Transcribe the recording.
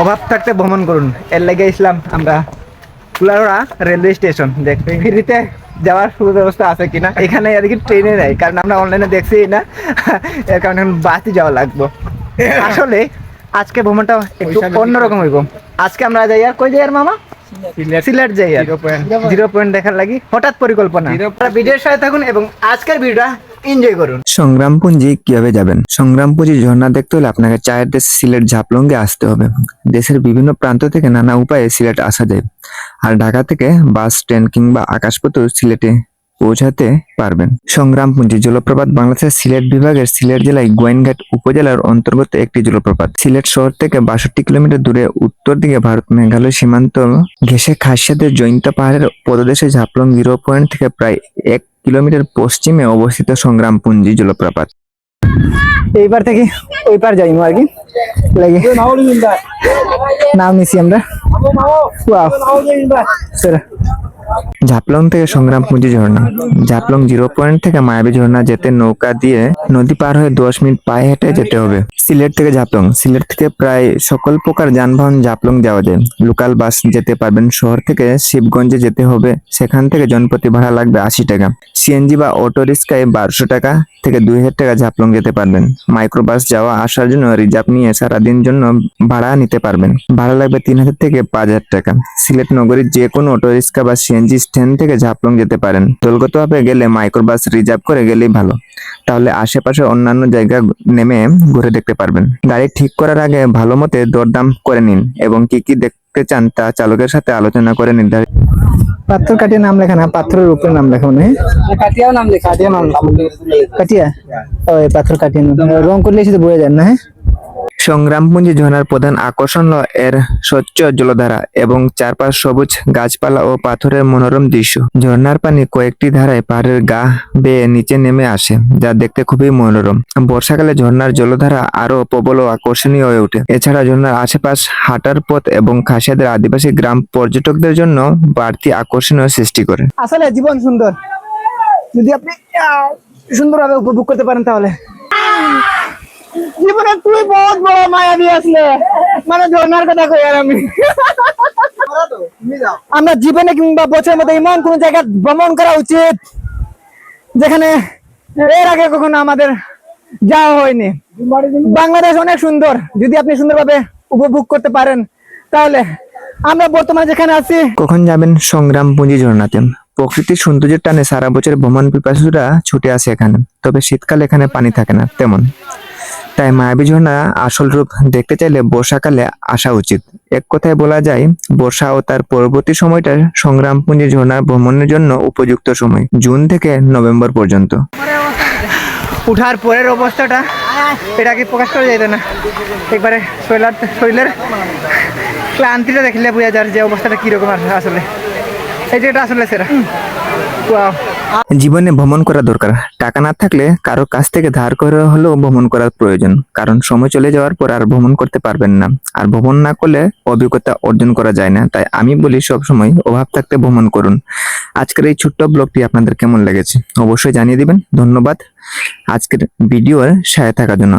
অভাব থাকতে ভ্রমণ করুন। এর লেগে ইসলাম আমরা কুলারোড়া রেলওয়ে স্টেশন। দেখতে ফ্রিতে যাওয়ার সুব্যবস্থা আছে কিনা? এখানে আর কি ট্রেনে নেই কারণ আমরা অনলাইনে দেখছি না। এর কারণে এখন বাসে যাওয়া লাগবে। আসলে আজকে ভ্রমণটা একটু অন্যরকম হইব। আজকে আমরা যাই আর কই যাই আর মামা? সিলেট। যাই আর। Zero point. দেখার লাগি। হঠাৎ পরিকল্পনা। ভিডিওর সাথে থাকুন এবং আজকের ভিডিওটা এনজয় করুন। সংগ্রামপুঞ্জি কীভাবে যাবেন? সংগ্রামপুঞ্জি ঝর্ণা দেখতে হলে আপনাকে চায়ের দেশ সিলেট ঝাপলঙ্গে আসতে হবে। দেশের বিভিন্ন প্রান্ত থেকে নানা উপায়ে সিলেট আসা যায়। আর ঢাকা থেকে বাস, ট্রেন কিংবা আকাশপথ সিলেটে পৌঁছাতে পারবেন। সংগ্রামপুঞ্জি জলপ্রপাত বাংলাদেশের সিলেট বিভাগের সিলেট জেলায় গোয়েনঘাট উপজেলার অন্তর্গত একটি জলপ্রপাত। সিলেট শহর থেকে বাষট্টি কিলোমিটার দূরে উত্তর দিকে ভারত মেঘালয় সীমান্ত ঘেঁষে খাসিয়াদের জৈন্তা পাহাড়ের পদদেশে ঝাপলং জিরো পয়েন্ট থেকে প্রায় এক কিলোমিটার পশ্চিমে অবস্থিত সংগ্রামপুঞ্জি জলপ্রপাত। এইবার থেকে ওই যাইমু আর কি। লাগে নাম নিছি আমরা। ঝাপলং থেকে সংগ্রামপুঞ্জি ঝর্ণা। ঝাপলং জিরো পয়েন্ট থেকে মায়াবী ঝর্ণা যেতে নৌকা দিয়ে নদী পার হয়ে দশ মিনিট পায়ে হেঁটে যেতে হবে। সিলেট থেকে ঝাপলং। সিলেট থেকে প্রায় সকল প্রকার যানবাহন ঝাপলং যাওয়া যায়। লোকাল বাস যেতে পারবেন শহর থেকে শিবগঞ্জে যেতে হবে। সেখান থেকে জনপ্রতি ভাড়া লাগবে আশি টাকা। সিএনজি বা অটো রিক্সায় বারোশো টাকা থেকে দুই হাজার টাকা ঝাপলং যেতে পারবেন। মাইক্রোবাস যাওয়া আসার জন্য রিজার্ভ নিয়ে সারাদিন জন্য ভাড়া নিতে পারবেন। ভাড়া লাগবে তিন হাজার থেকে পাঁচ হাজার টাকা। সিলেট নগরীর যে কোনো অটো রিক্সা বা সিএনজি স্ট্যান্ড থেকে ঝাপলং যেতে পারেন। দলগতভাবে গেলে মাইক্রোবাস রিজার্ভ করে গেলেই ভালো। তাহলে আশেপাশে অন্যান্য জায়গা নেমে ঘুরে দেখতে পারবেন। গাড়ি ঠিক করার আগে ভালো মতে দরদাম করে নিন এবং কি কি দেখতে চান তা চালকের সাথে আলোচনা করে নির্ধারিত পাথর কাটিয়া নাম লেখা না পাথরের উপরে নাম লেখা মনে কাটিয়া কাটিয়াও নাম লেখা। কাটিয়া নাম কাটিয়া। ও পাথর কাটিয়া রং করলে সেটা বোঝা যায় না হ্যাঁ? সংগ্রামপুঞ্জি ঝর্ণার প্রধান আকর্ষণ হল এর স্বচ্ছ জলধারা এবং চারপাশ সবুজ গাছপালা ও পাথরের মনোরম দৃশ্য। ঝর্ণার পানি কয়েকটি ধারায় পাহাড়ের গা বেয়ে নিচে নেমে আসে, যা দেখতে খুবই মনোরম। বর্ষাকালে ঝর্ণার জলধারা আরও প্রবল ও আকর্ষণীয় হয়ে ওঠে। এছাড়া ঝর্ণার আশেপাশ হাঁটার পথ এবং খাসিয়াদের আদিবাসী গ্রাম পর্যটকদের জন্য বাড়তি আকর্ষণীয় সৃষ্টি করে। আসলে জীবন সুন্দর। যদি আপনি সুন্দরভাবে উপভোগ করতে পারেন তাহলে। জীবনে তুই বহুত বড় মায়াবী আসলে। মানে ঝর্ণার কথা কই আর আমি। আমরা জীবনে কিংবা বছরের মধ্যে এমন কোন জায়গা ভ্রমণ করা উচিত যেখানে এর আগে কখনো আমাদের যাওয়া হয়নি। বাংলাদেশ অনেক সুন্দর। যদি আপনি সুন্দরভাবে উপভোগ করতে পারেন, তাহলে আমরা বর্তমানে যেখানে আছি কখন যাবেন সংগ্রামপুঞ্জি ঝর্ণাতে প্রকৃতির সৌন্দর্যের টানে সারা বছর ভ্রমণ পিপাসুরা ছুটে আসে এখানে। তবে শীতকালে এখানে পানি থাকে না, তেমন। তাই মায়াবী ঝর্ণা আসল রূপ দেখতে চাইলে বর্ষাকালে আসা উচিত। এক কথায় বলা যায় বর্ষা ও তার পরবর্তী সময়টা সংগ্রামপুঞ্জি ঝর্ণা ভ্রমণের জন্য উপযুক্ত সময় জুন থেকে নভেম্বর পর্যন্ত। উঠার পরের অবস্থাটা এটা কি প্রকাশ করা যেত না? একবারে শরীর শরীরের ক্লান্তিটা দেখলে বোঝা যায় যে অবস্থাটা কীরকম আসলে। এই যে এটা আসলে সেরা। Wow. জীবনে ভ্রমণ করা দরকার। টাকা না থাকলে কারও কাছ থেকে ধার করে হলেও ভ্রমণ করার প্রয়োজন। কারণ সময় চলে যাওয়ার পর আর ভ্রমণ করতে পারবেন না। আর ভ্রমণ না করলে অভিজ্ঞতা অর্জন করা যায় না। তাই আমি বলি, সব সময় অভাব থাকতে ভ্রমণ করুন। আজকের এই ছোট্ট ব্লগটি আপনাদের কেমন লেগেছে? অবশ্যই জানিয়ে দিবেন। ধন্যবাদ। আজকের ভিডিওর সাথে থাকার জন্য।